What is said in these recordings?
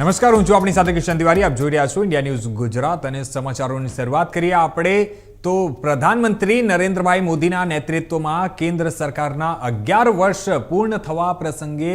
નમસ્કાર, હું છું આપણી સાથે કિશન તિવારી. આપ જોઈ રહ્યા છો ઇન્ડિયા ન્યૂઝ ગુજરાત અને સમાચારોની શરૂઆત કરીએ આપણે. તો પ્રધાનમંત્રી નરેન્દ્રભાઈ મોદીના નેતૃત્વમાં કેન્દ્ર સરકારના અગિયાર વર્ષ પૂર્ણ થવા પ્રસંગે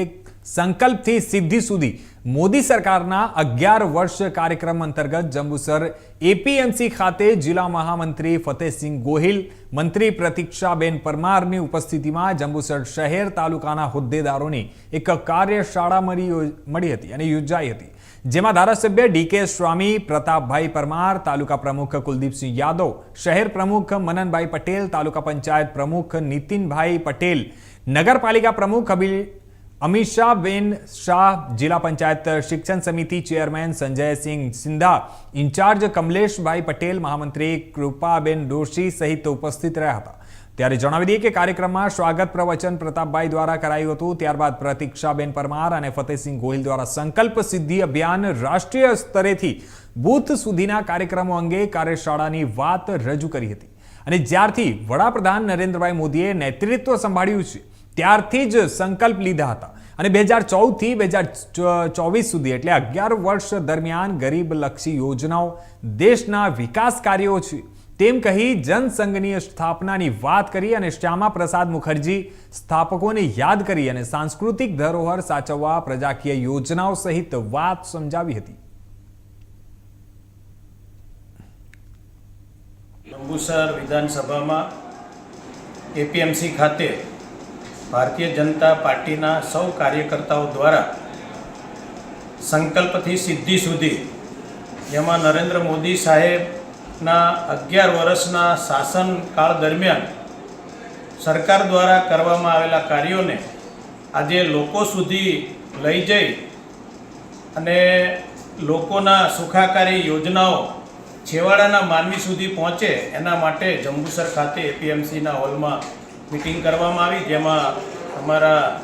સંકલ્પથી સિદ્ધિ સુધી મોદી સરકારના અગિયાર વર્ષ કાર્યક્રમ અંતર્ગત જંબુસર એપીએમસી ખાતે જિલ્લા મહામંત્રી ફતેહસિંહ ગોહિલ, મંત્રી પ્રતિક્ષાબેન પરમારની ઉપસ્થિતિમાં જંબુસર શહેર તાલુકાના હોદ્દેદારોની એક કાર્યશાળા મળી મળી હતી અને યોજાઈ હતી. જેમાં ધારાસભ્ય ડીકે સ્વામી, પ્રતાપભાઈ પરમાર, તાલુકા પ્રમુખ કુલદીપસિંહ યાદવ, શહેર પ્રમુખ મનનભાઈ પટેલ, તાલુકા પંચાયત પ્રમુખ નીતિનભાઈ પટેલ, નગરપાલિકા પ્રમુખ અબિલ અમીષાબેન શાહ જિલ્લા પંચાયત શિક્ષણ સમિતિ chairman Sanjaysinh Sindha, in charge Kamleshbhai Patel, મહામંત્રી કૃપાબેન દોશી સહિત ઉપસ્થિત રહ્યા હતા. ત્યારે જણાવી દઈએ કે કાર્યક્રમમાં સ્વાગત પ્રવચન પ્રતાપભાઈ દ્વારા કરાયું હતું. ત્યારબાદ પ્રતિક્ષાબેન પરમાર અને ફતેહસિંહ ગોહિલ દ્વારા સંકલ્પ સિદ્ધિ અભિયાન રાષ્ટ્રીય સ્તરેથી બૂથ સુધીના કાર્યક્રમો અંગે કાર્યશાળાની વાત રજૂ કરી હતી. અને જ્યારથી વડાપ્રધાન નરેન્દ્રભાઈ મોદીએ નેતૃત્વ સંભાળ્યું છે, ત્યારથી જ સંકલ્પ લીધા હતા. અને બે હજાર ચૌદથી બે હજાર ચોવીસ સુધી એટલે અગિયાર વર્ષ દરમિયાન ગરીબલક્ષી યોજનાઓ દેશના વિકાસ કાર્યો છે. તેમ કહી જનસંઘની સ્થાપનાની વાત કરી અને શ્યામા પ્રસાદ મુખર્જી સ્થાપકોને યાદ કરી અને સાંસ્કૃતિક ધરોહર સાચવવા પ્રજાકીય યોજનાઓ સહિત વાત સમજાવી હતી. જંબુસર વિધાનસભામાં એપીએમસી ખાતે ભારતીય જનતા પાર્ટીના સૌ કાર્યકર્તાઓ દ્વારા સંકલ્પથી સિદ્ધિ સુધી જેમાં નરેન્દ્ર મોદી સાહેબના અગિયાર વર્ષના શાસનકાળ દરમિયાન સરકાર દ્વારા કરવામાં આવેલા કાર્યોને આજે લોકો સુધી લઈ જઈ અને લોકોના સુખાકારી યોજનાઓ છેવાડાના માનવી સુધી પહોંચે એના માટે જંબુસર ખાતે એપીએમસીના હોલમાં મિટિંગ કરવામાં આવી. જેમાં અમારા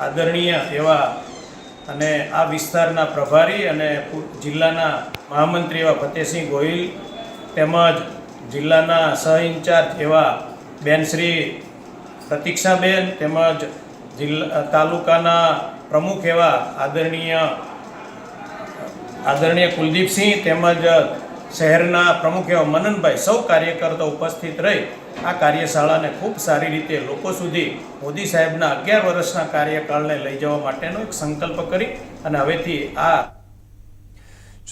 આદરણીય એવા અને આ વિસ્તારના પ્રભારી અને જિલ્લાના મહામંત્રી એવા ફતેહસિંહ ગોહિલ તેમજ જિલ્લાના સહ ઇન્ચાર્જ એવા બેન શ્રી પ્રતિક્ષાબેન તેમજ જિલ્લા તાલુકાના પ્રમુખ એવા આદરણીય આદરણીય કુલદીપસિંહ તેમજ શહેરના પ્રમુખ એવા મનનભાઈ સૌ કાર્યકર્તા ઉપસ્થિત રહી આ કાર્યશાળાને ખૂબ સારી રીતે લોકો સુધી મોદી સાહેબના અગિયાર વર્ષના કાર્યકાળને લઈ જવા માટેનો એક સંકલ્પ કરી અને હવેથી આ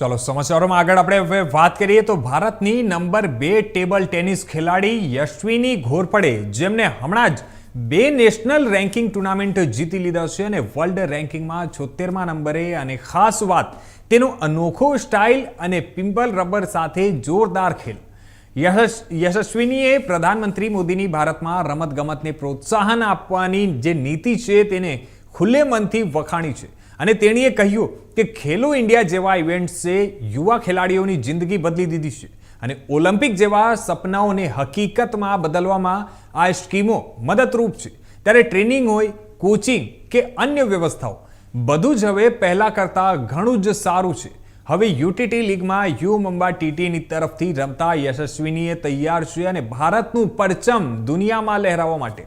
ચાલો સમાચારોમાં આગળ આપણે વાત કરીએ તો ભારતની નંબર બે ટેબલ ટેનિસ ખેલાડી યશ્વિની ઘોરપડે જેમને હમણાં જ બે નેશનલ રેન્કિંગ ટુર્નામેન્ટ જીતી લીધા છે અને વર્લ્ડ રેન્કિંગમાં છોતેરમા નંબરે. અને ખાસ વાત, તેનો અનોખો સ્ટાઇલ અને પિમ્પલ રબર સાથે જોરદાર ખેલ. યશ, યશસ્વિનીએ પ્રધાનમંત્રી મોદીની ભારતમાં રમતગમતને પ્રોત્સાહન આપવાની જે નીતિ છે, તેને ખુલ્લે મનથી વખાણી છે. અને તેણીએ કહ્યું કે ખેલો ઇન્ડિયા જેવા ઇવેન્ટ્સે યુવા ખેલાડીઓની જિંદગી બદલી દીધી છે. અને ઓલિમ્પિક જેવા સપનાઓને હકીકતમાં બદલવામાં આ સ્કીમો મદદરૂપ છે. ત્યારે ટ્રેનિંગ હોય, કોચિંગ કે અન્ય વ્યવસ્થાઓ, બધું જ હવે પહેલાં કરતાં ઘણું જ સારું છે. હવે યુટીટી લીગમાં યુ મુંબા ટીટીની તરફથી રમતા યશસ્વીનીએ તૈયાર છે અને ભારતનું પરચમ દુનિયામાં લહેરાવવા માટે.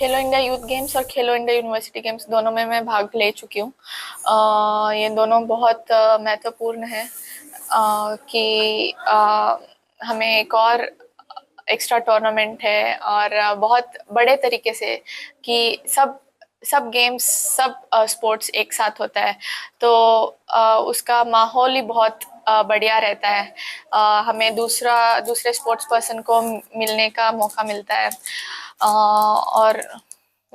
खेलो इंडिया यूथ गेम्स और खेलो इंडिया यूनिवर्सिटी गेम्स दोनों में मैं भाग ले चुकी हूँ। ये दोनों बहुत महत्वपूर्ण है। कि हमें एक और एक्स्ट्रा टूर्नामेंट है और बहुत बड़े तरीके से कि सब सब गेम्स सब स्पोर्ट्स एक साथ होता है। तो उसका माहौल ही बहुत बढ़िया रहता है। हमें दूसरा, दूसरे स्पोर्ट्स पर्सन को मिलने का मौका मिलता है। और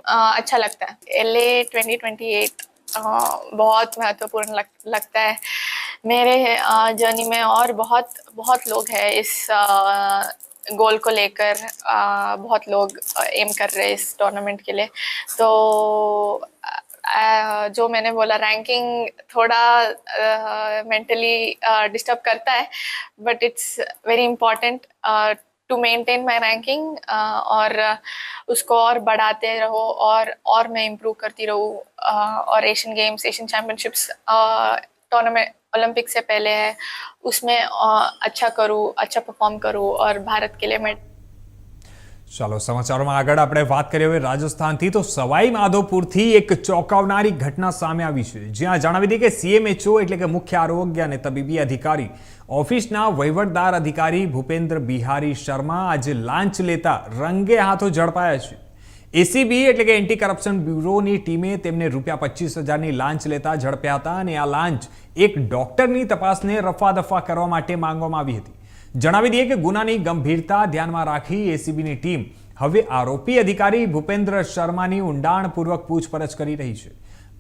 अच्छा लगता है। L A twenty twenty eight बहुत महत्वपूर्ण लग, लगता है। मेरे जर्नी में और बहुत बहुत लोग हैं इस गोल को लेकर। बहुत लोग एम कर रहे हैं इस टूर्नामेंट के लिए। तो जो मैंने बोला रैंकिंग थोड़ा मेंटली डिस्टर्ब करता है but it's very important to maintain my ranking और अ, उसको और बढ़ाते रहो और और मैं इम्प्रूव करती रहूँ अ, और Asian games Asian championships tournament Olympic से पहले है उसमें अ, अच्छा करूँ अच्छा परफॉर्म करूँ और भारत के लिए मैं ચાલો સમાચારોમાં આગળ આપણે વાત કરીએ હવે રાજસ્થાનથી તો સવાઈ માધોપુરથી એક ચોંકાવનારી ઘટના સામે આવી છે જ્યાં જણાવી દઈએ કે સીએમએચઓ એટલે કે મુખ્ય આરોગ્ય અને તબીબી અધિકારી ઓફિસના વહીવટદાર અધિકારી ભૂપેન્દ્ર બિહારી શર્મા આજે લાંચ લેતા રંગે હાથો ઝડપાયા છે. એસીબી એટલે કે એન્ટી કરપ્શન બ્યુરોની ટીમે તેમને રૂપિયા પચીસ હજારની લાંચ લેતા ઝડપ્યા હતા અને આ લાંચ એક ડોક્ટરની તપાસને રફાદફા કરવા માટે માંગવામાં આવી હતી. જણાવી દઈએ કે ગુનાની ગંભીરતા ધ્યાનમાં રાખી એસીબીની ટીમ હવે આરોપી અધિકારી ભૂપેન્દ્ર શર્માની ઊંડાણપૂર્વક પૂછપરછ કરી રહી છે.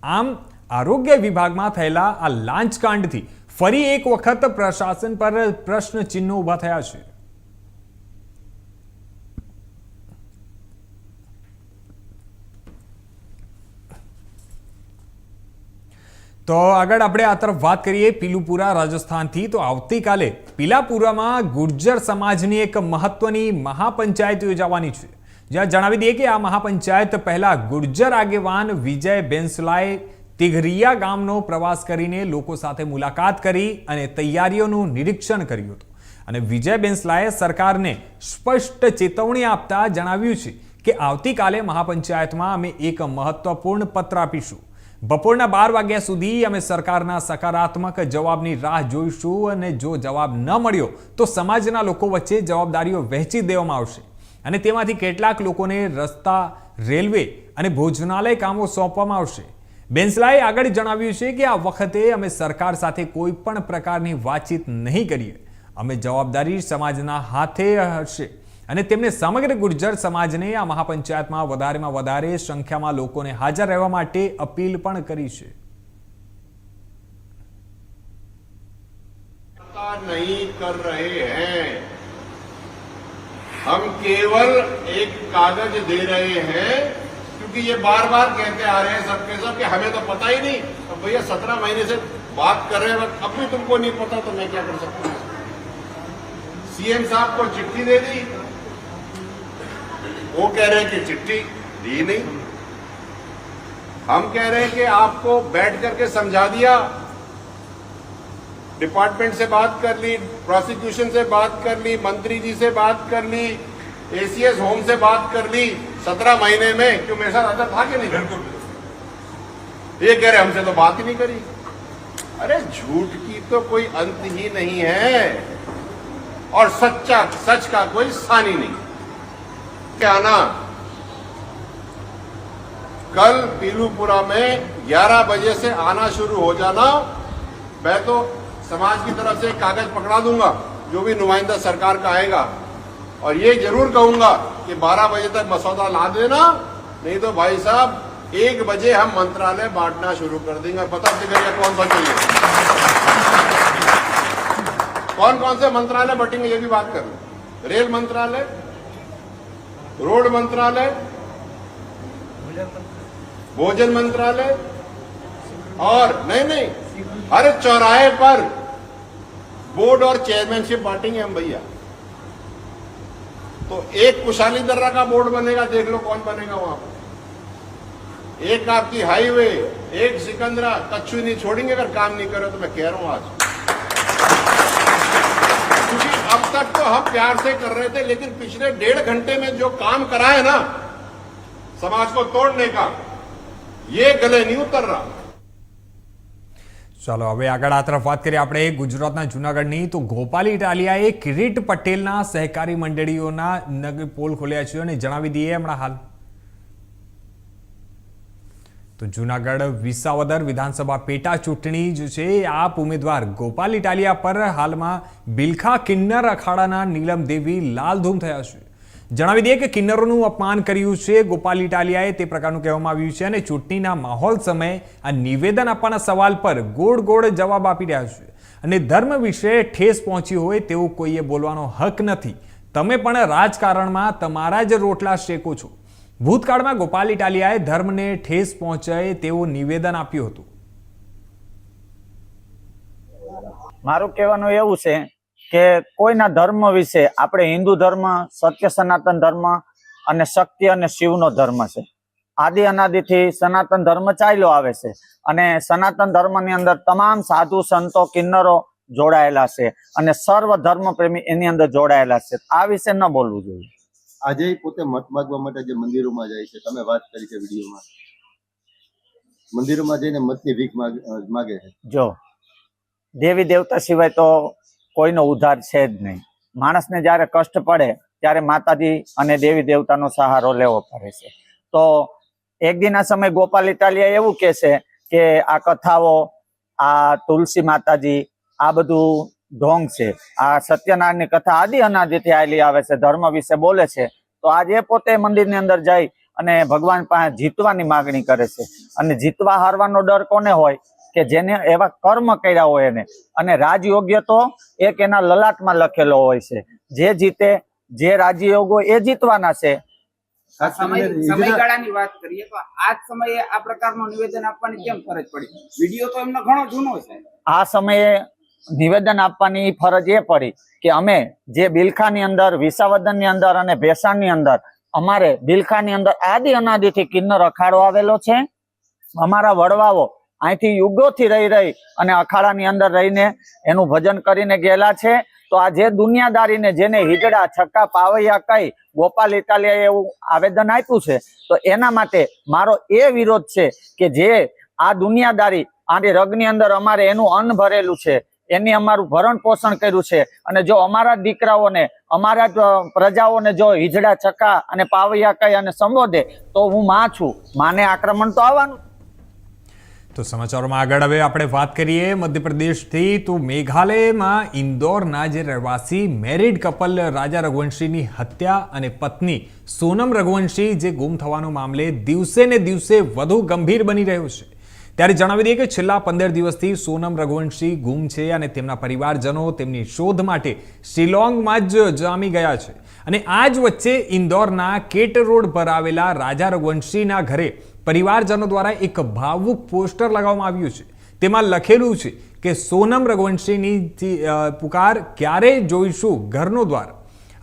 આમ, આરોગ્ય વિભાગમાં થયેલા આ લાંચકાંડથી ફરી એક વખત પ્રશાસન પર પ્રશ્ન ચિહ્નો ઊભા થયા છે. તો આગળ આપણે આ તરફ વાત કરીએ પીલુપુરા રાજસ્થાનથી. તો આવતીકાલે પીલાપુરામાં ગુર્જર સમાજની એક મહત્વની મહાપંચાયત યોજાવાની છે. જ્યાં જણાવી દઈએ કે આ મહાપંચાયત પહેલા ગુર્જર આગેવાન વિજય બેન્સલાએ તિઘરિયા ગામનો પ્રવાસ કરીને લોકો સાથે મુલાકાત કરી અને તૈયારીઓનું નિરીક્ષણ કર્યું હતું. અને વિજય બેન્સલાએ સરકારને સ્પષ્ટ ચેતવણી આપતા જણાવ્યું છે કે આવતીકાલે મહાપંચાયતમાં અમે એક મહત્વપૂર્ણ પત્ર આપીશું. બપોરના બાર વાગ્યા સુધી અમે સરકારના સકારાત્મક જવાબની રાહ જોઈશું અને જો જવાબ ન મળ્યો તો સમાજના લોકો વચ્ચે જવાબદારીઓ વહેંચી દેવામાં આવશે. અને તેમાંથી કેટલાક લોકોને રસ્તા, રેલવે અને ભોજનાલય કામો સોંપવામાં આવશે. બેન્સલાએ આગળ જણાવ્યું છે કે આ વખતે અમે સરકાર સાથે કોઈ પણ પ્રકારની વાતચીત નહીં કરીએ. અમે જવાબદારી સમાજના હાથે હશે અને તેમણે સમગ્ર ગુર્જર સમાજને આ મહાપંચાયતમાં વધારેમાં વધારે સંખ્યામાં લોકોને હાજર રહેવા માટે અપીલ પણ કરી છે. નહીં કર રહે હૈ. હમ કેવલ એક કાગજ દે રહે હૈ क्योंकि ये बार बार कहते आ रहे हैं सबके सब कि हमें तो पता ही नहीं। अब भैया, सत्रह महीने से बात कर रहे हैं अब भी तुमको नहीं पता तो मैं क्या कर सकता हूँ? सीएम साहब को चिट्ठी दे दी। वो कह रहे हैं कि चिट्ठी दी नहीं। हम कह रहे हैं कि आपको बैठ करके समझा दिया। डिपार्टमेंट से बात कर ली, प्रोसिक्यूशन से बात कर ली, मंत्री जी से बात कर ली एसीएस होम से बात कर ली। सत्रह महीने में क्यों मेरे साथ अंदर था कि नहीं? बिल्कुल ये कह रहे हमसे तो बात ही नहीं करी। अरे झूठ की तो कोई अंत ही नहीं है। और सच्चा सच का कोई सानी नहीं। क्या ना? कल पीलूपुरा में 11 बजे से आना शुरू हो जाना। मैं तो समाज की तरफ़ से कागज़ पकड़ा दूँगा जो भी नुमाइंदा सरकार का आएगा। और ये ज़रूर कहूँगा कि 12 बजे तक मसौदा ला देना, नहीं तो भाई साहब, एक बजे हम मंत्रालय बांटना शुरू कर देंगे। पता चलेगा कौन सा चाहिए कौन कौन से मंत्रालय बटेंगे, ये भी बात कर रेल मंत्रालय, रोड मंत्रालय, भोजन मंत्रालय, और नहीं नहीं, हर चौराहे पर बोर्ड और चेयरमैनशिप बांटेंगे हम भैया। तो एक कुशाली दर्रा का बोर्ड बनेगा, देख लो कौन बनेगा वहाँ पर। एक आपकी हाईवे, एक सिकंदरा, कच्छु नहीं छोड़ेंगे, अगर काम नहीं करो तो मैं कह रहा हूँ आज। क्योंकि अब तक तो हम प्यार से कर रहे थे, लेकिन पिछले डेढ़ घंटे में जो काम करा है ना, समाज को तोड़ने का, ये गले नहीं उतर रहा। ચાલો, હવે આગળ આ તરફ વાત કરીએ આપણે ગુજરાતના જૂનાગઢની. તો ગોપાલ ઇટાલિયાએ કિરીટ પટેલના સહકારી મંડળીઓના નગર પોલ ખોલ્યા છે અને જણાવી દઈએ હમણાં હાલ. તો જૂનાગઢ વિસાવદર વિધાનસભા પેટા ચૂંટણી જે છે, આપ ઉમેદવાર ગોપાલ ઇટાલિયા પર હાલમાં બિલખા કિન્નર અખાડાના નીલમ દેવી લાલધૂમ થયા છે. જણાવી દઈએ કે કિન્નરોનું અપમાન કર્યું છે. ગોપાલ ઇટાલિયાએ તે પ્રકારનું કહેવામાં આવ્યું છે અને ચૂંટણીના માહોલ સમયે આ નિવેદન આપવાના સવાલ પર ગોળ ગોળ જવાબ આપી રહ્યા છે. અને ધર્મ વિશે ઠેસ પહોંચી હોય તેવું કોઈએ બોલવાનો હક નથી. તમે પણ રાજકારણમાં તમારા જ રોટલા શેકો છો. ભૂતકાળમાં ગોપાલ ઇટાલિયાએ ધર્મને ઠેસ પહોંચાય તેવું નિવેદન આપ્યું હતું. મારું કહેવાનું એવું છે કે કોઈના ધર્મ વિશે આપણે હિન્દુ ધર્મ સત્ય સનાતન ધર્મ અને શક્તિ અને શિવનો ધર્મ છે. આદિ અનાદિથી સનાતન ધર્મ ચાલ્યો આવે છે અને સનાતન ધર્મની અંદર તમામ સાધુ સંતો કિન્નરો જોડાયેલા છે અને સર્વ ધર્મ પ્રેમી એની અંદર જોડાયેલા છે. આ વિશે ન બોલવું જોઈએ. આજે પોતે મત માગવા માટે જે મંદિરોમાં જાય છે તમે વાત કરી છે વિડીયોમાં. મંદિરોમાં જઈને મતની ભીખ માગ- છે. જો દેવી દેવતા સિવાય તો કોઈનો ઉદ્ધાર છે જ નહીં. માણસને જ્યારે કષ્ટ પડે, ત્યારે માતાજી અને દેવી દેવતાનો સહારો લેવો પડે છે. તો એક દિન સમય ગોપાલ ઇટાલિયા એવું કહે છે કે આ કથાઓ, આ તુલસી માતાજી, આ બધું ઢોંગ છે. આ સત્યનારાયણની કથા આદિ અનાદિથી આવેલી આવે છે, ધર્મ વિશે બોલે છે. તો આજે પોતે મંદિરની અંદર જઈ અને ભગવાન પાસે જીતવાની માગણી કરે છે. અને જીતવા હારવાનો ડર કોને હોય? કે જેને એવા કર્મ કર્યા હોય એને. અને રાજયોગ્ય તો એક એના લલાટમાં લખેલો હોય છે. જે જીતે જે રાજયોગો એ જીતવાના છે. સમયગાળાની વાત કરીએ તો આ સમયે આ પ્રકારનું નિવેદન આપવાની કેમ ફરજ પડી? વીડિયો તો એમનો ઘણો જૂનો છે. આ સમયે નિવેદન આપવાની ફરજ એ પડી કે અમે જે બિલખાની અંદર વિસાવદનની અંદર અને ભેસાણની અંદર અમારે બિલખાની અંદર આદિ અનાદિથી કિન્નર અખાડો આવેલો છે. અમારા વડવાઓ અહીંથી યુગોથી રહી રહી અને અખાડાની અંદર રહીને એનું ભજન કરીને ગયેલા છે. તો આ જે દુનિયાદારીને જેને હિજડા છક્કા, પાવૈયા કઈ ગોપાલ ઇટાલિયાએ એવું આવેદન આપ્યું છે, તો એના માટે મારો એ વિરોધ છે કે જે આ દુનિયાદારી આની રગની અંદર અમારે એનું અન્ન ભરેલું છે, એની અમારું ભરણ પોષણ કર્યું છે. અને જો અમારા દીકરાઓને, અમારા પ્રજાઓને જો હિજડા છક્કા અને પાવૈયા કહી અને સંબોધે, તો હું માં છું. માને આક્રમણ તો આવવાનું તો સમાચારોમાં આગળ હવે આપણે વાત કરીએ મધ્યપ્રદેશથી તો મેઘાલયમાં ઇન્દોરના જે રહેવાસી મેરિડ કપલ રાજા રઘુવંશીની હત્યા અને પત્ની સોનમ રઘુવંશી જે ગુમ થવાનો મામલે દિવસે ને દિવસે વધુ ગંભીર બની રહ્યો છે. ત્યારે જણાવી દઈએ કે છેલ્લા પંદર દિવસથી સોનમ રઘુવંશી ગુમ છે અને તેમના પરિવારજનો તેમની શોધ માટે શિલોંગમાં જ જામી ગયા છે. અને આ જ વચ્ચે ઇન્દોરના કેટ રોડ પર આવેલા રાજા રઘુવંશીના ઘરે પરિવારજનો દ્વારા એક ભાવુક પોસ્ટર લગાવવામાં આવ્યું છે. તેમાં લખેલું છે કે, સોનમ રઘુવંશીની પુકાર ક્યારે જોઈશું ઘરનો દ્વાર?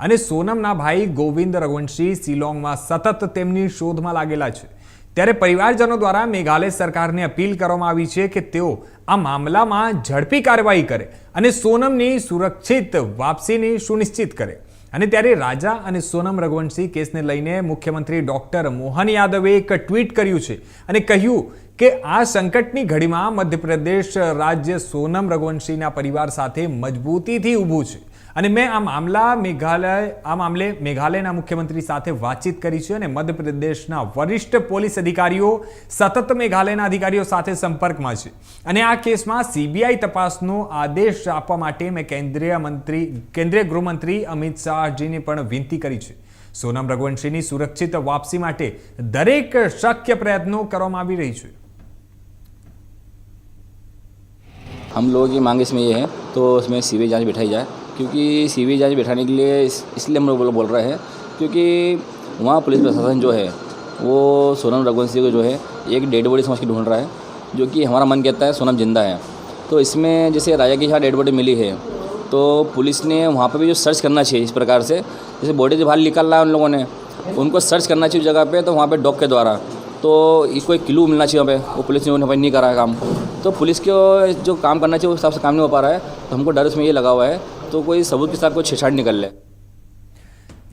અને સોનમના ભાઈ ગોવિંદ રઘુવંશી શિલોંગમાં સતત તેમની શોધમાં લાગેલા છે. ત્યારે પરિવારજનો દ્વારા મેઘાલય સરકારને અપીલ કરવામાં આવી છે કે તેઓ આ મામલામાં ઝડપી કાર્યવાહી કરે અને સોનમની સુરક્ષિત વાપસીની સુનિશ્ચિત કરે. અને ત્યારે રાજા અને સોનમ રઘુવંશી કેસને લઈને મુખ્યમંત્રી ડોક્ટર મોહન યાદવે એક ટ્વીટ કર્યું છે અને કહ્યું કે આ સંકટની ઘડીમાં મધ્યપ્રદેશ રાજ્ય સોનમ રઘુવંશીના પરિવાર સાથે મજબૂતીથી ઊભું છે. અને મેં આ મામલા મેઘાલય આ મામલે મેઘાલયના મુખ્યમંત્રી સાથે વાતચીત કરી છે અને મધ્યપ્રદેશના વરિષ્ઠ પોલીસ અધિકારીઓ સતત મેઘાલયના અધિકારીઓ સાથે સંપર્કમાં છે અને આ કેસમાં સીબીઆઈ તપાસનો આદેશ આપવા માટે મેં કેન્દ્રીય મંત્રી કેન્દ્રીય ગૃહમંત્રી અમિત શાહજીને પણ વિનંતી કરી છે સોનમ રઘુવંશીની સુરક્ષિત વાપસી માટે દરેક શક્ય પ્રયત્નો કરવામાં આવી રહી છે हम लोगों की मांग इसमें ये है तो उसमें सीवी जांच बिठाई जाए क्योंकि सीवी जाँच बैठाने के लिए इस- इसलिए हम लोग बोल- रहे हैं। क्योंकि वहाँ पुलिस प्रशासन जो है, वो सोनम रघुवंशी को जो है, एक डेड बॉडी समझ के ढूंढ रहा है, जो कि हमारा मन कहता है सोनम ज़िंदा है। तो इसमें जैसे राजा की यहाँ डेड बॉडी मिली है तो पुलिस ने वहाँ पर भी जो सर्च करना चाहिए इस प्रकार से, जैसे बॉडी से बाहर निकल रहा है उन लोगों ने, उनको सर्च करना चाहिए उस जगह पे तो वहाँ पे डॉग के द्वारा तो इसको एक क्लू मिलना चाहिए वहाँ पे, वो पुलिस ने उन्हें नहीं करा है काम। तो पुलिस को जो काम करना चाहिए उस हिसाब से काम नहीं हो पा रहा है तो हमको डर उसमें ये लगा हुआ है તો કોઈ સબૂત કે સાથ કોઈ છેછાડ નિકલ લે.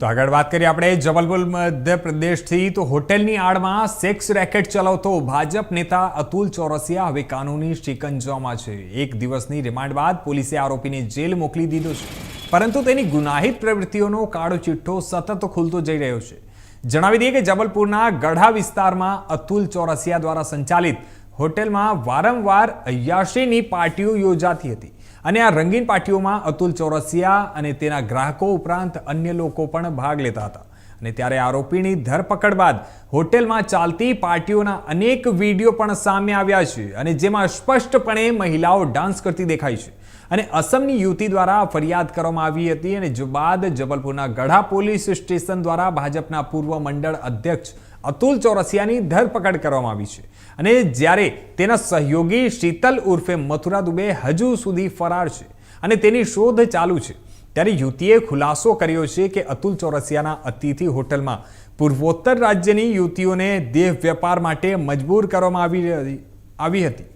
તો આગળ વાત કરીએ આપણે જબલપુર મધ્યપ્રદેશથી. તો હોટેલની આડમાં સેક્સ રેકેટ ચલાવતો ભાજપ નેતા અતુલ ચોરસિયા હવે કાનૂની શિકંજામાં છે. એક દિવસની રિમાન્ડ બાદ પોલીસે આરોપીને જેલ મોકલી દીધો છે. પરંતુ તેની ગુનાહિત પ્રવૃત્તિઓનો કાળો ચિઠ્ઠો સતત ખુલતો જઈ રહ્યો છે. જણાવી દઈએ કે જબલપુરના ગઢા વિસ્તારમાં અતુલ ચોરસિયા દ્વારા સંચાલિત હોટેલમાં વારંવાર અયાશીની પાર્ટીઓ યોજાતી હતી. અને આ રંગીન પાર્ટીઓમાં અતુલ ચોરસિયા અને તેના ગ્રાહકો ઉપરાંત અન્ય લોકો પણ ભાગ લેતા હતા. અને ત્યારે આરોપીની ધરપકડ બાદ હોટેલમાં ચાલતી પાર્ટીઓના અનેક વીડિયો પણ સામે આવ્યા છે અને જેમાં સ્પષ્ટપણે મહિલાઓ ડાન્સ કરતી દેખાય છે. અને અસમની યુવતી દ્વારા ફરિયાદ કરવામાં આવી હતી અને બાદ જબલપુરના ગઢા પોલીસ સ્ટેશન દ્વારા ભાજપના પૂર્વ મંડળ અધ્યક્ષ અતુલ ચોરસિયાની ધરપકડ કરવામાં આવી છે. અને જ્યારે તેના સહયોગી શીતલ ઉર્ફે મથુરા દુબે હજુ સુધી ફરાર છે અને તેની શોધ ચાલુ છે ત્યારે યુવતીએ ખુલાસો કર્યો છે કે અતુલ ચોરસિયાના અતિથિ હોટલમાં પૂર્વોત્તર રાજ્યની યુવતીઓને દેહ વેપાર માટે મજબૂર કરવામાં આવી આવી હતી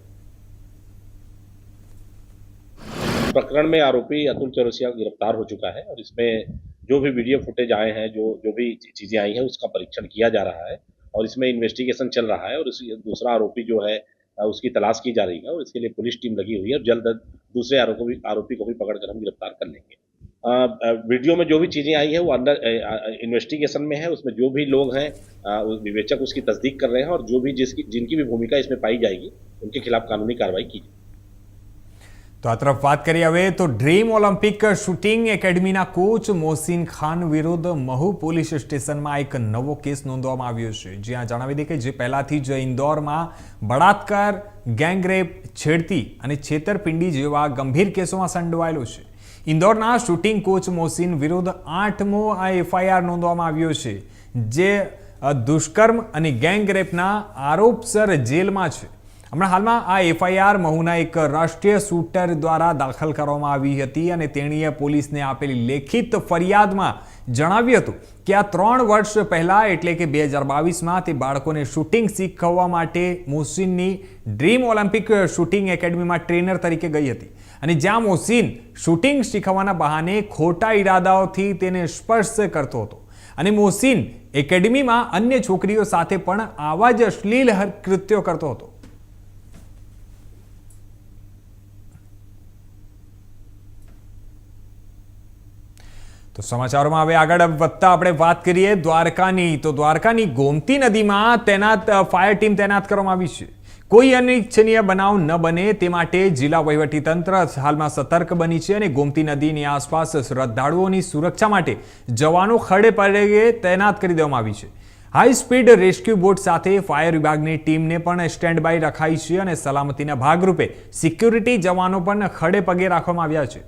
प्रकरण में आरोपी अतुल चौरसिया गिरफ्तार हो चुका है और इसमें जो भी वीडियो फुटेज आए हैं जो जो भी चीज़ें आई हैं उसका परीक्षण किया जा रहा है और इसमें इन्वेस्टिगेशन चल रहा है और दूसरा आरोपी जो है उसकी तलाश की जा रही है और इसके लिए पुलिस टीम लगी हुई है और जल्द दूसरे आरोपी आरोपी को भी पकड़कर हम गिरफ़्तार कर लेंगे। वीडियो में जो भी चीज़ें आई है वो अंडर इन्वेस्टिगेशन में है। उसमें जो भी लोग हैं विवेचक उसकी तस्दीक कर रहे हैं और जो भी जिसकी, जिनकी भी भूमिका इसमें पाई जाएगी, उनके खिलाफ कानूनी कार्रवाई की जाएगी। તો આ તરફ વાત કરીએ હવે તો ડ્રીમ ઓલિમ્પિક શૂટિંગ એકેડમીના કોચ મોહસિન ખાન વિરુદ્ધ મહુ પોલીસ સ્ટેશનમાં એક નવો કેસ નોંધવામાં આવ્યો છે. જ્યાં જણાવી દે કે જે પહેલાથી જ ઇન્દોરમાં બળાત્કાર, ગેંગરેપ, છેડતી અને છેતરપિંડી જેવા ગંભીર કેસોમાં સંડવાયેલો છે. ઇન્દોરના શૂટિંગ કોચ મોહસિન વિરુદ્ધ આઠમો આ એફઆઈઆર નોંધવામાં આવ્યો છે. જે દુષ્કર્મ અને ગેંગરેપના આરોપસર જેલમાં છે. હમણાં હાલમાં આ એફઆઈઆર મહુના એક રાષ્ટ્રીય શૂટર દ્વારા દાખલ કરવામાં આવી હતી અને તેણીએ પોલીસને આપેલી લેખિત ફરિયાદમાં જણાવ્યું હતું કે આ ત્રણ વર્ષ પહેલાં, એટલે કે બે હજાર બાવીસમાં, તે બાળકોને શૂટિંગ શીખવવા માટે મોહસિનની ડ્રીમ ઓલિમ્પિક શૂટિંગ એકેડમીમાં ટ્રેનર તરીકે ગઈ હતી. અને જ્યાં મોહસિન શૂટિંગ શીખવવાના બહાને ખોટા ઈરાદાઓથી તેને સ્પર્શ કરતો હતો. અને મોહસિન એકેડમીમાં અન્ય છોકરીઓ સાથે પણ આવા જ અશ્લીલ કૃત્યો કરતો હતો. તો સમાચારોમાં હવે આગળ વધતા આપણે વાત કરીએ દ્વારકાની. તો દ્વારકાની ગોમતી નદીમાં તૈનાત ફાયર ટીમ તૈનાત કરવામાં આવી છે. કોઈ અનિચ્છનીય બનાવ ન બને તે માટે જિલ્લા વહીવટીતંત્ર હાલમાં સતર્ક બની છે અને ગોમતી નદીની આસપાસ શ્રદ્ધાળુઓની સુરક્ષા માટે જવાનો ખડે પગે તૈનાત કરી દેવામાં આવી છે. હાઈ સ્પીડ રેસ્ક્યુ બોટ સાથે ફાયર વિભાગની ટીમને પણ સ્ટેન્ડ બાય રખાઈ છે અને સલામતીના ભાગરૂપે સિક્યુરિટી જવાનો પણ ખડે પગે રાખવામાં આવ્યા છે.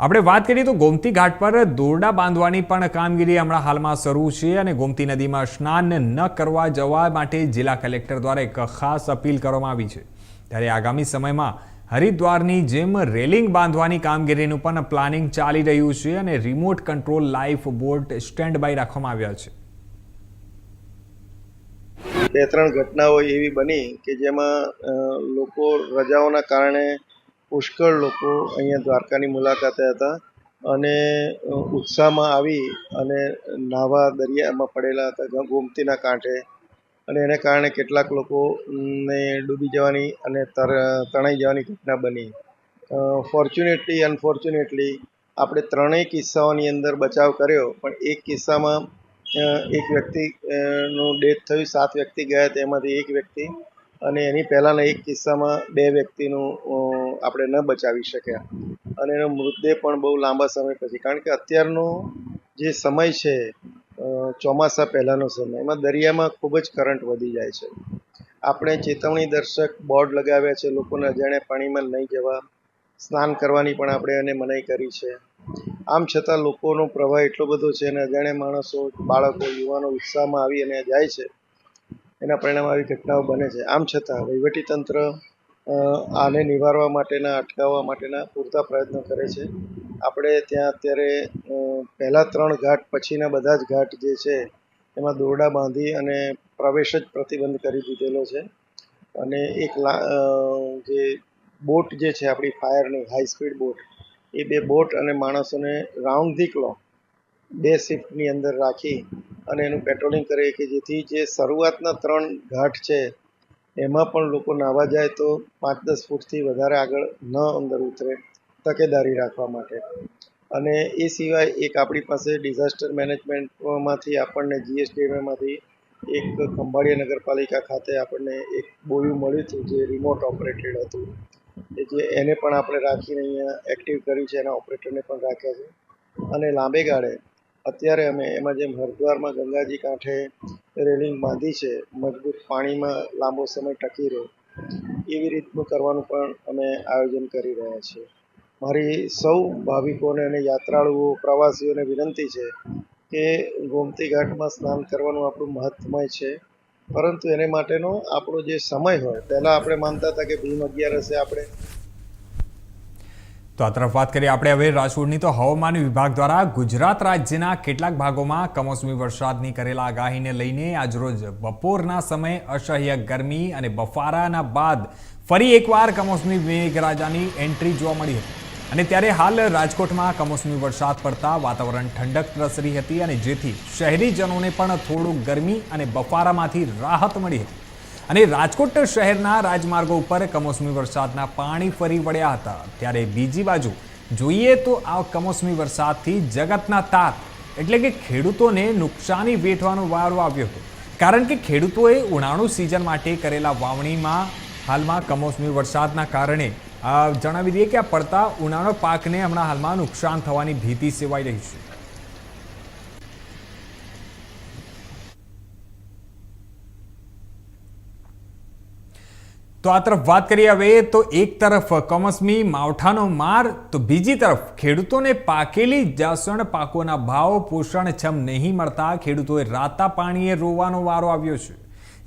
આપણે વાત કરીએ તો ગોમતી ઘાટ પર દોરડા બાંધવાની પણ કામગીરી હમણાં હાલમાં શરૂ છે અને ગોમતી નદીમાં સ્નાન ન કરવા જવા માટે જિલ્લા કલેક્ટર દ્વારા એક ખાસ અપીલ કરવામાં આવી છે. ત્યારે આગામી સમયમાં હરિદ્વારની જેમ રેલિંગ બાંધવાની કામગીરીનું પણ પ્લાનિંગ ચાલી રહ્યું છે અને remote control life boat stand by રાખવામાં આવ્યા છે. બે ત્રણ ઘટનાઓ એવી બની કે જેમાં લોકો રજાઓના કારણે પુષ્કળ લોકો અહીંયા દ્વારકાની મુલાકાતે હતા અને ઉત્સાહમાં આવી અને નાવા દરિયામાં પડેલા હતા ગોમતીના કાંઠે. અને એને કારણે કેટલાક લોકોને ડૂબી જવાની અને તણાઈ જવાની ઘટના બની. ફોર્ચ્યુનેટલી અનફોર્ચ્યુનેટલી આપણે ત્રણેય કિસ્સાઓની અંદર બચાવ કર્યો, પણ એક કિસ્સામાં એક વ્યક્તિનું ડેથ થયું, સાત વ્યક્તિ ગયા, તેમાંથી એક વ્યક્તિ અને એની પહેલાંના એક કિસ્સામાં બે વ્યક્તિનું આપણે ન બચાવી શક્યા. અને એનો મૃતદેહ પણ બહુ લાંબા સમય પછી, કારણ કે અત્યારનો જે સમય છે ચોમાસા પહેલાંનો સમય, એમાં દરિયામાં ખૂબ જ કરંટ વધી જાય છે. આપણે ચેતવણી દર્શક બોર્ડ લગાવ્યા છે, લોકોને અજાણ્યા પાણીમાં નહીં જવા, સ્નાન કરવાની પણ આપણે એને મનાઈ કરી છે. આમ છતાં લોકોનો પ્રવાહ એટલો બધો છે અને અજાણ્યા માણસો, બાળકો, યુવાનો ઉત્સાહમાં આવી અને જાય છે એના પરિણામે આવી ઘટનાઓ બને છે. આમ છતાં વહીવટીતંત્ર આને નિવારવા માટેના, અટકાવવા માટેના પૂરતા પ્રયત્નો કરે છે. આપણે ત્યાં અત્યારે પહેલાં ત્રણ ઘાટ, પછીના બધા જ ઘાટ જે છે, એમાં દોરડા બાંધી અને પ્રવેશ જ પ્રતિબંધ કરી દીધેલો છે. અને એક જે બોટ જે છે, આપણી ફાયરની, હાઈ સ્પીડ બોટ, એ બે બોટ અને માણસોને રાઉન્ડ ધી ક્લોક બે શિફ્ટની અંદર રાખી અને એનું પેટ્રોલિંગ કરે કે જેથી જે શરૂઆતના ત્રણ ઘાટ છે, એમાં પણ લોકો નાહવા જાય તો પાંચ દસ ફૂટથી વધારે આગળ ન અંદર ઉતરે તકેદારી રાખવા માટે. અને એ સિવાય એક આપણી પાસે ડિઝાસ્ટર મેનેજમેન્ટમાંથી આપણને જીએસડીએમએમાંથી એક ખંભાળિયા નગરપાલિકા ખાતે આપણને એક બોયું મળ્યું હતું જે રિમોટ ઓપરેટેડ હતું. જે એને પણ આપણે રાખીને અહીંયા એક્ટિવ કર્યું છે, એના ઓપરેટરને પણ રાખ્યા છે. અને લાંબે ગાળે અત્યારે અમે એમાં જેમ હરિદ્વારમાં ગંગાજી કાંઠે રેલિંગ બાંધી છે, મજબૂત પાણીમાં લાંબો સમય ટકી રહે, એવી રીતનું કરવાનું પણ અમે આયોજન કરી રહ્યા છીએ. મારી સૌ ભાવિકોને અને યાત્રાળુઓ, પ્રવાસીઓને વિનંતી છે કે ગોમતી ઘાટમાં સ્નાન કરવાનું આપણું મહત્વમય છે. પરંતુ એને માટેનો આપણો જે સમય હોય, પહેલાં આપણે માનતા હતા કે ભીમ અગિયારસે આપણે તો આ તરફ વાત કરીએ આપણે હવે રાજકોટની તો હવામાન વિભાગ દ્વારા ગુજરાત રાજ્યના કેટલાક ભાગોમાં કમોસમી વરસાદની કરેલા આગાહીને લઈને આજરોજ બપોરના સમયે અસહ્ય ગરમી અને બફારાના બાદ ફરી એકવાર કમોસમી મેઘરાજાની એન્ટ્રી જોવા મળી હતી. અને ત્યારે હાલ રાજકોટમાં કમોસમી વરસાદ પડતા વાતાવરણ ઠંડક પ્રસરી હતી અને જેથી શહેરીજનોને પણ થોડું ગરમી અને બફારામાંથી રાહત મળી હતી. અને રાજકોટ શહેરના રાજમાર્ગો ઉપર કમોસમી વરસાદના પાણી ફરી વળ્યા હતા. ત્યારે બીજી બાજુ જોઈએ તો આ કમોસમી વરસાદથી જગતના તાત એટલે કે ખેડૂતોને નુકસાની વેઠવાનો વારો આવ્યો હતો. કારણ કે ખેડૂતોએ ઉનાળુ સિઝન માટે કરેલા વાવણીમાં હાલમાં કમોસમી વરસાદના કારણે જણાવી દઈએ કે આ પડતા ઉનાળો પાકને હમણાં હાલમાં નુકસાન થવાની ભીતિ સેવાઈ રહી છે. તો આ તરફ વાત કરીએ હવે તો એક તરફ કમોસમી માવઠાનો માર, તો બીજી તરફ ખેડૂતોને પાકેલી જાસણ, પાકોના ભાવ પોષણક્ષમ નહીં મળતા. ખેડૂતોએ રાતા પાણીએ રોવાનો વારો આવ્યો છે.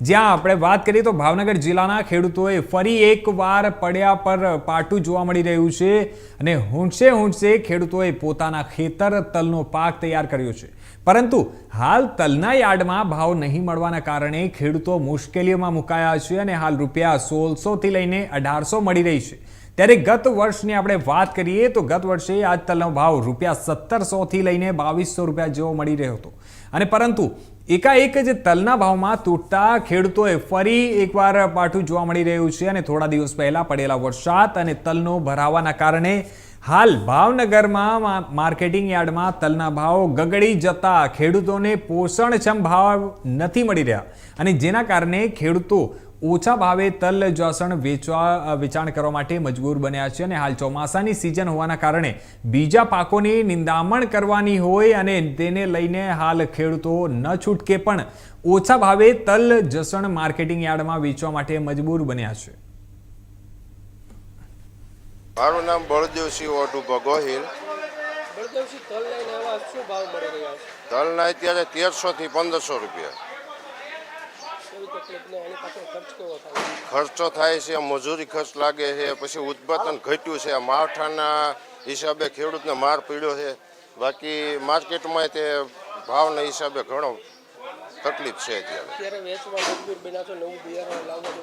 જ્યાં આપણે વાત કરીએ તો ભાવનગર જિલ્લાના ખેડૂતોએ ફરી એકવાર પડ્યા પર પાટું જોવા મળી રહ્યું છે અને હુંશે હુંશે ખેડૂતોએ પોતાના ખેતર તલનો પાક તૈયાર કર્યો છે. પરંતુ હાલ તલના યાર્ડમાં ભાવ નહીં મળવાના કારણે ખેડૂતો મુશ્કેલીઓમાં મુકાયા છે અને હાલ રૂપિયા સોળસોથી લઈને અઢારસો મળી રહી છે. ત્યારે ગત વર્ષની આપણે વાત કરીએ તો ગત વર્ષે આજ તલનો ભાવ રૂપિયા સત્તરસોથી લઈને બાવીસો રૂપિયા જેવો મળી રહ્યો હતો. અને પરંતુ એકાએક જ તલના ભાવમાં તૂટતા ખેડૂતોએ ફરી એકવાર પાઠું જોવા મળી રહ્યું છે અને થોડા દિવસ પહેલાં પડેલા વરસાદ અને તલનો ભરાવાના કારણે હાલ ભાવનગરમાં માર્કેટિંગ યાર્ડમાં તલના ભાવ ગગડી જતા ખેડૂતોને પોષણક્ષમ ભાવ નથી મળી રહ્યા. અને જેના કારણે ખેડૂતો ઓછા ભાવે તલ જસણ વેચવા વેચાણ કરવા માટે મજબૂર બન્યા છે અને હાલ ચોમાસાની સિઝન હોવાના કારણે બીજા પાકોની નિંદામણ કરવાની હોય અને તેને લઈને હાલ ખેડૂતો ન છૂટકે પણ ઓછા ભાવે તલ જસણ માર્કેટિંગ યાર્ડમાં વેચવા માટે મજબૂર બન્યા છે. મારું નામ બળદેવસિંહ ઓઢુભા ગોહિલ તલના અત્યારે તેરસો થી પંદરસો રૂપિયા. ખર્ચો થાય છે મજૂરી ખર્ચ લાગે છે પછી ઉત્પાદન ઘટ્યું છે. માવઠાના હિસાબે ખેડૂતને માર પડ્યો છે. બાકી માર્કેટમાં તે ભાવના હિસાબે ઘણો તકલીફ છે અત્યારે.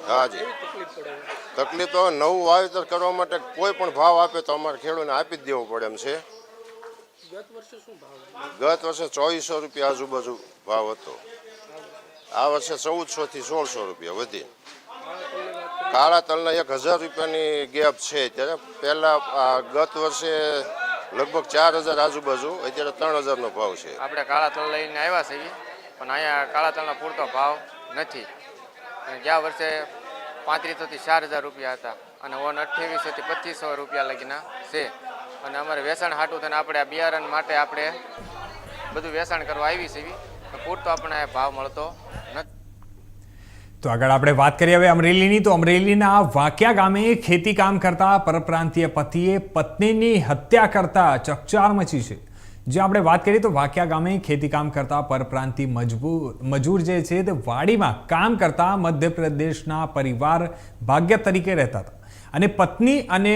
હાજી તકલીફ તો નવું વાવેતર કરવા માટે કોઈ પણ ભાવ આપે તો અમારે ખેડૂતને આપી જ દેવો પડે એમ છે. ગત વર્ષે ચોવીસો રૂપિયા આજુબાજુ ભાવ હતો. આ વર્ષે ચૌદસો થી સોળસો રૂપિયા વધી. કાળા તલના એક હજાર રૂપિયાની ગેપ છે. ત્યારે પહેલા આ ગત વર્ષે લગભગ ચાર હજાર આજુબાજુ અત્યારે ત્રણ હજારનો ભાવ છે. આપણે કાળા તલ લઈને આવ્યા છીએ. પણ અહીંયા કાળા તલનો પૂરતો ભાવ નથી. ગયા વર્ષે પાંત્રીસોથી ચાર હજાર રૂપિયા હતા અને ઓન અઠ્યાવીસોથી પચીસો રૂપિયા લગીના છે. અને અમારે વેચાણ હાટું થઈને આપણે આ બિયારણ માટે આપણે બધું વેચાણ કરવા આવી છે પૂરતો આપણને ભાવ મળતો નથી. તો આગળ આપણે વાત કરીએ હવે અમરેલીની. તો અમરેલીના વાક્યા ગામે ખેતી કામ કરતા પરપ્રાંતીય પતિએ પત્નીની હત્યા કરતા ચકચાર મચી છે. જે આપણે વાત કરીએ તો વાક્યા ગામે ખેતીકામ કરતા પરપ્રાંતિ મજૂર જે છે તે વાડીમાં કામ કરતા મધ્યપ્રદેશના પરિવાર ભાગ્ય તરીકે રહેતા હતા. અને પત્ની અને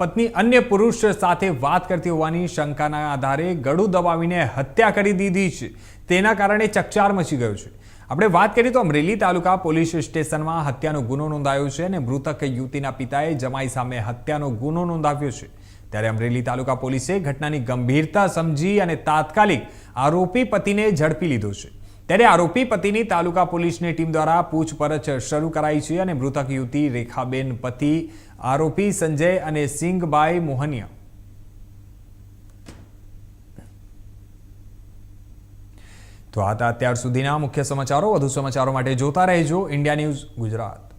પત્ની અન્ય પુરુષ સાથે વાત કરતી હોવાની શંકાના આધારે ગળું દબાવીને હત્યા કરી દીધી છે. તેના કારણે ચકચાર મચી ગયો છે. આપણે વાત કરીએ તો અમરેલી તાલુકા પોલીસ સ્ટેશનમાં હત્યાનો ગુનો નોંધાયો છે અને મૃતક યુવતીના પિતાએ જમાઈ સામે હત્યાનો ગુનો નોંધાવ્યો છે. ત્યારે અમરેલી તાલુકા પોલીસે ઘટનાની ગંભીરતા સમજી અને તાત્કાલિક આરોપી પતિને ઝડપી લીધો છે. ત્યારે આરોપી પતિની તાલુકા પોલીસની ટીમ દ્વારા પૂછપરછ શરૂ કરાઈ છે અને મૃતક યુવતી રેખાબેન પતિ, આરોપી સંજય અને સિંગબાઈ મોહનિયા. તો આ અત્યાર સુધીના મુખ્ય સમાચારો. વધુ સમાચારો માટે જોતા રહેજો. India news Gujarat.